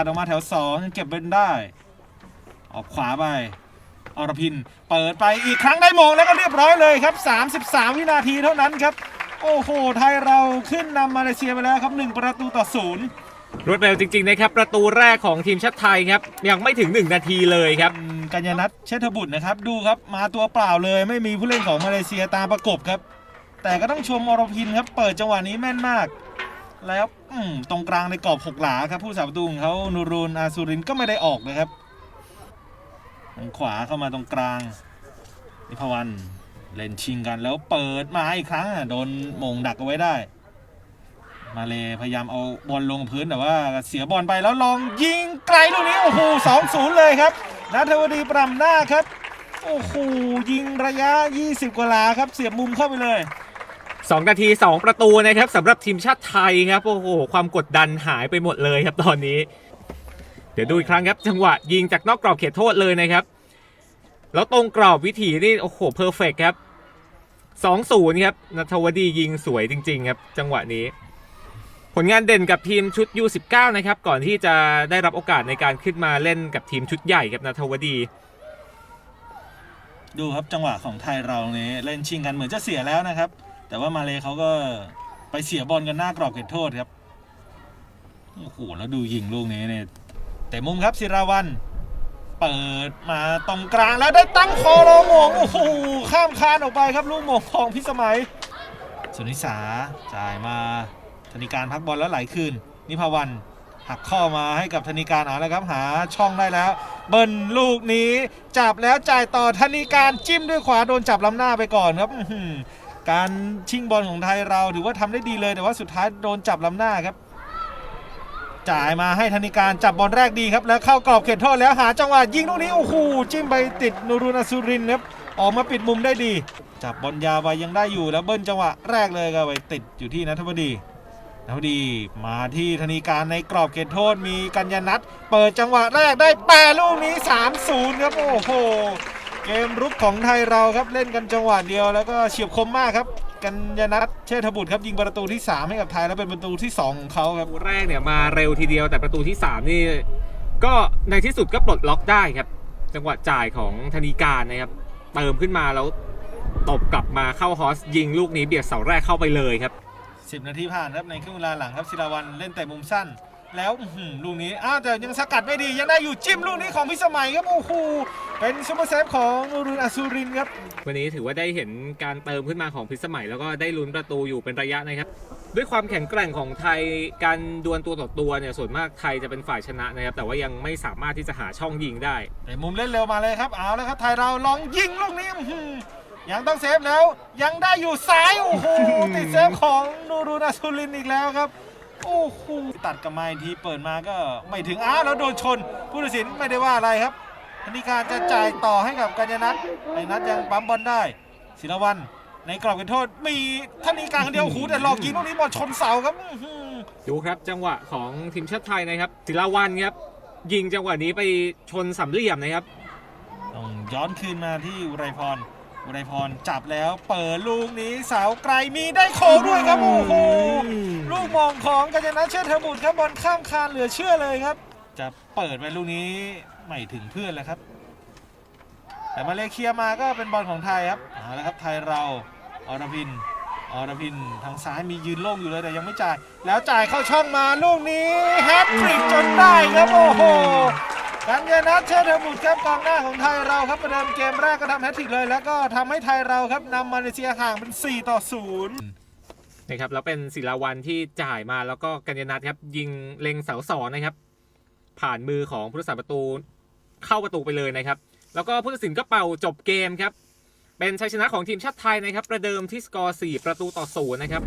กัดออกมาแถวสองยังเก็บเป็นได้ ออกขวาไปอรพิน เปิดไปอีกครั้งได้มงแล้วก็เรียบร้อยเลยครับ 33 วินาทีเท่านั้นครับ โอ้โห ไทยเราขึ้นนำมาเลเซียไปแล้วครับ 1 ประตูต่อศูนย์รวดเร็วจริง ๆ นะครับ ประตูแรกของทีมชาติไทยครับ ยังไม่ถึง 1 นาทีเลยครับอืมกัญญานัทเชษฐบุตรนะครับ ดูครับ มาตัวเปล่าเลย ไม่มีผู้เล่นของมาเลเซียตามประกบครับ แต่ก็ต้องชมอรพินครับ เปิดจังหวะนี้แม่นมาก แล้วตรงกลางในกรอบหกหลาครับผู้สาประตูของเขานูรูนอาซูรินก็ไม่ได้ออกนะครับทางขวาเข้ามาตรงกลางนิพวันเล่นชิงกันแล้วเปิดมาอีกครั้งอะโดนมงดักเอาไว้ได้ มาเลยพยายามเอาบอลลงพื้นแต่ว่าเสียบอลไปแล้วลองยิงไกลลูกนี้โอ้โหสองศูนย์เลยครับนัทวดีปรำหน้าครับ โอ้โหยิงระยะ 20 กว่าหลาครับ เสียบมุมเข้าไปเลย 2 นาที 2 ประตูนะครับสำหรับทีมชาติไทยครับ โอ้โห ความกดดันหายไปหมดเลยครับตอนนี้ เดี๋ยวดูอีกครั้งครับ จังหวะยิงจากนอกกรอบเขตโทษเลยนะครับ แล้วตรงกรอบวิถีนี่ โอ้โหเพอร์เฟกครับ2-0ครับนัทวดียิงสวยจริง ๆ ครับ จังหวะนี้ ผลงานเด่นกับทีมชุด U19 นะครับ ก่อนที่จะได้รับโอกาสในการขึ้นมาเล่นกับทีมชุดใหญ่ครับนัทวดีดูครับจังหวะของไทยเราเนี่ยเล่นชิงกันเหมือนจะเสียแล้วนะครับ แต่ว่ามาเลเขาก็ไปเสียบอลกันหน้ากรอบเขตโทษครับ โอ้โห แล้วดูยิงลูกนี้เนี่ย แต่มุมครับศิราวัน เปิดมาตรงกลางแล้วได้ตั้งคอรอหมงโอ้โห ข้ามคานออกไปครับลูกหมงของพิสมัย สุนิสาจ่ายมาธนิการพักบอลแล้วไหลคืนนิพาวันหักข้อมาให้กับธนิการเอาแล้วครับหาช่องได้แล้ว เบิ้ลลูกนี้ จับแล้วจ่ายต่อธนิการจิ้มด้วยขวาโดนจับล้ำหน้าไปก่อนครับ การชิงบอลของไทยเราถือว่าทำได้ดีเลยแต่ว่าสุดท้ายโดนจับล้ำหน้าครับ จ่ายมาให้ธนิการจับบอลแรกดีครับ แล้วเข้ากรอบเขตโทษแล้วหาจังหวะยิงลูกนี้โอ้โหจิ้มไปติดนูรุนสุรินครับออกมาปิดมุมได้ดี จับบอลยาวไปยังได้อยู่แล้วเบิ้ลจังหวะแรกเลยก็ไปติดอยู่ที่นัทบดีนัทบดีมาที่ธนีการในกรอบเขตโทษมีกัญญานัทเปิดจังหวะแรกได้แปรลูกนี้ 3-0ครับโอ้โห เกมรุกของไทยเราครับเล่นกันจังหวะเดียวแล้วก็เฉียบคมมากครับ กัญญานัทเชษฐบุตรครับยิงประตูที่ 3 ให้กับไทยแล้วเป็นประตูที่2ของเขาครับประตูแรกเนี่ยมาเร็วทีเดียวแต่ประตูที่ 3 นี่ ก็ในที่สุดก็ปลดล็อกได้ครับ จังหวะจ่ายของธนีการนะครับ เติมขึ้นมาแล้วตบกลับมาเข้าฮอสยิงลูกนี้เบียดเสาแรกเข้าไปเลยครับ 10 นาทีผ่านครับในครึ่งเวลาหลังครับศิลาวันเล่นแต่มุมสั้น แล้วอื้อหือลูกนี้อ้าวแต่ยังสกัดไม่ดียังได้อยู่จิ้มลูกนี้ของพิสมัยครับโอ้โห เป็นซุปเปอร์เซฟของนูรุนอาซูรินครับ วันนี้ถือว่าได้เห็นการเติมขึ้นมาของพิสมัย แล้วก็ได้ลุ้นประตูอยู่เป็นระยะนะครับ ด้วยความแข็งแกร่งของไทยการดวลตัวต่อตัวเนี่ยส่วนมากไทยจะเป็นฝ่ายชนะนะครับ แต่ว่ายังไม่สามารถที่จะหาช่องยิงได้แต่มุมเล่นเร็วมาเลยครับเอาแล้วครับไทยเราลองยิงลูกนี้อื้อหือยังต้องเซฟแล้ว ยังได้อยู่ซ้ายโอ้โหติดเซฟของนูรุนอาซูรินอีกแล้วครับ โอ้โหตัดกลับมาอีกทีเปิดมาก็ไม่ถึงอ้าวแล้วโดนชนผู้ตัดสินไม่ได้ว่าอะไรครับ ธนิการจะจ่ายต่อให้กับกัญญานัทกัญญานัทยังปั๊มบอลได้ศิลวันในกรอบเขตโทษ มีธนิการคนเดียวโอ้โหแต่หลอกยิงลูกนี้บอลชนเสาครับอื้อหือดูครับจังหวะของทีมชาติไทยนะครับศิลาวันครับยิงจังหวะนี้ไปชนสามเหลี่ยมนะครับ ต้องย้อนคืนมาที่อุไรพร อุไรพรจับแล้วเปิดลูกนี้เสาไกลมีได้โคด้วยครับโอ้โห ลูกมองของกัญญาณเชิดเทอบุตรครับบอลข้ามคานเหลือเชื่อเลยครับ จะเปิดไปลูกนี้ไม่ถึงเพื่อนแล้วครับ แต่มาเลเคลียมาก็เป็นบอลของไทยครับเอาละครับไทยเราอรพินอรพินทางซ้ายมียืนโล่งอยู่เลยแต่ยังไม่จ่าย แล้วจ่ายเข้าช่องมาลูกนี้แฮตทริกจนได้ครับโอ้โหกัญญาณเชิดเทอบุตรครับกองหน้าของไทยเราครับประเดิมเกมแรกก็ทำแฮตทริกเลย แล้วก็ทำให้ไทยเราครับนำมาเลเซียห่างเป็น 4 ต่อ 0นะครับแล้วเป็นศิลาวันที่จ่ายมาแล้วก็กัญญานัทครับยิงเล็งเสาสองนะครับ ผ่านมือของผู้รักษาประตูเข้าประตูไปเลยนะครับ แล้วก็ผู้ตัดสินก็เป่าจบเกมครับ เป็นชัยชนะของทีมชาติไทยนะครับ ประเดิมที่สกอร์ 4 ประตูต่อศูนย์นะครับ